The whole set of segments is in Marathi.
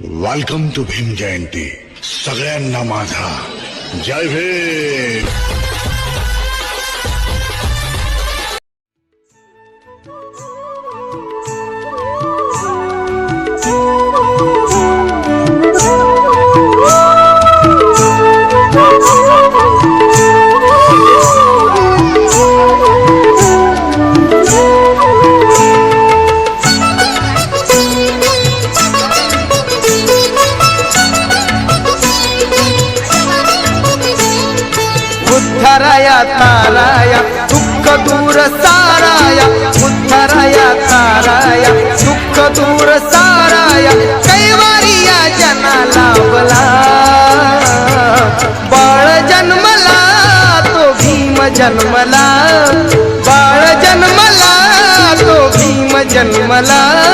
वेलकम टू भीम जयंती सगळ्यांना माझा जय भीम ताराया दुःख दूर साराया उद्धराया ताराया दुःख दूर साराया कैवारिया जना लाभला बाळ जन्मला तो भीम जन्मला. बाळ जन्मला तो भीम जन्मला.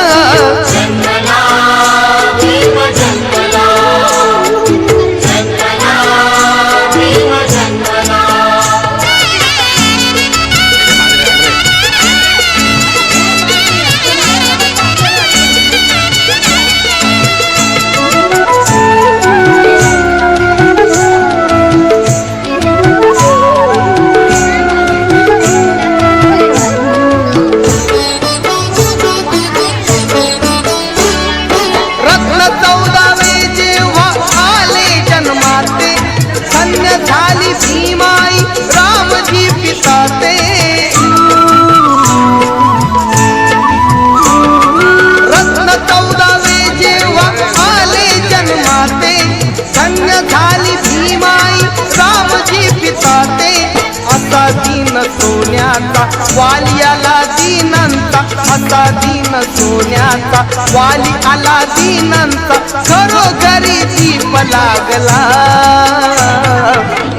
सोन्याचा वाली आला दीनंता असा दीन सोन्याचा. वाली आला दीनंता घरोघरी दीप लागला.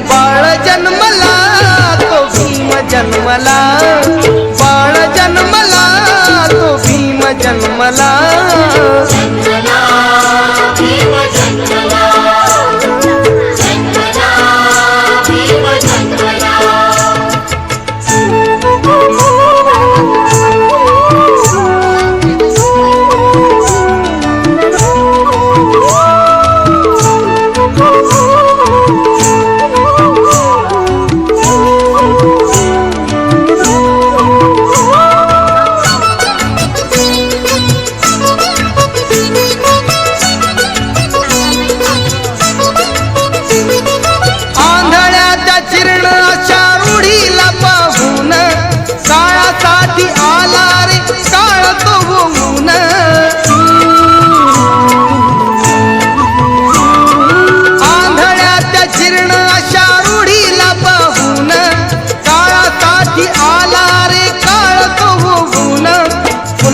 बाळ जन्मला तो भीम जन्मला. बाळ जन्मला तो भीम जन्मला.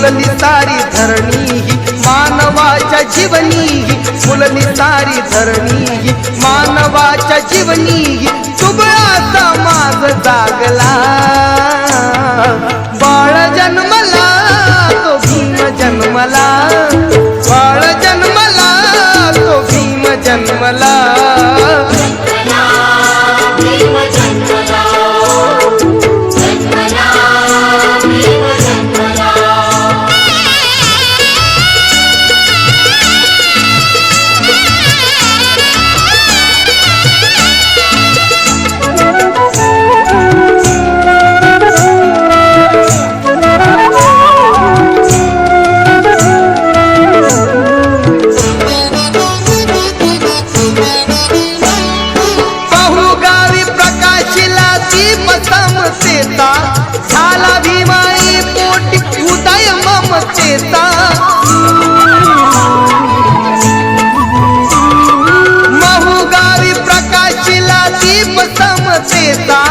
फुलली सारी धरणी मानवाच्या जीवनी फुलली सारी धरणी मानवाच्या जीवनी ही तुबळाचा माज जागला. बाळ जन्मला तो भीम जन्मला. बाळ जन्मला तो भीम जन्मला. समतेचा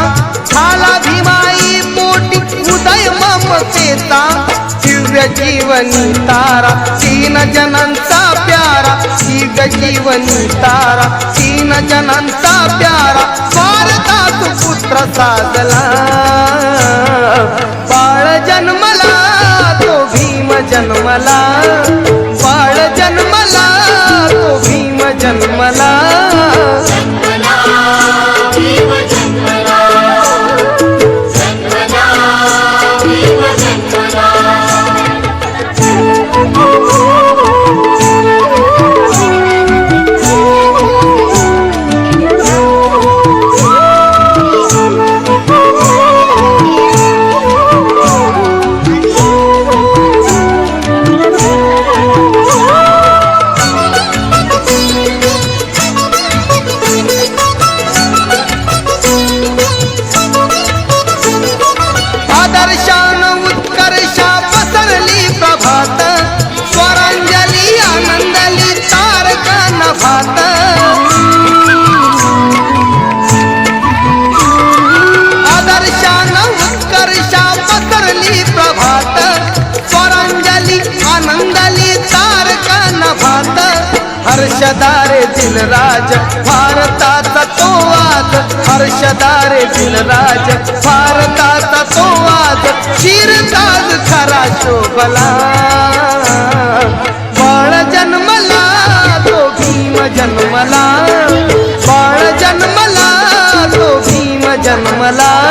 झाला भीमाई पोटी उदय ममतेचा दिव्य जीवनी तारा तीन जनांचा प्यारा दिव्य जीवनी तारा तीन जनांचा प्यारा भारतात पुत्र साधला. बाळ जन्मला तो भीम जन्मला. बाळ जन्मला तो भीम जन्मला. हर्षदारे दिलराज भारताचा तो आज हर्षदारे दिलराज भारताचा तो आज शिरताज खरा शोभला. बाळ जन्मला तो भीम जन्मला. बाळ जन्मला तो भीम जन्मला.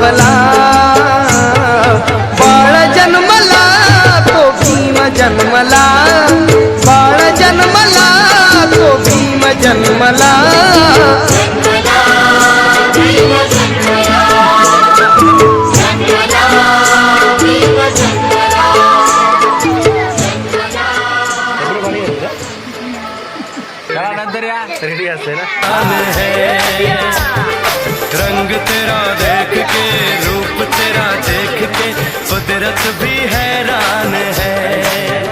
जनाला बाळ जन्मला तो भीम जन्मला. बाळ जन्मला तो भीम जन्मला. जन्मला. जन्मला नंतर या. रेडी असते ना? रंग तेरा देख के रूप तेरा देख के कुदरत भी हैरान है।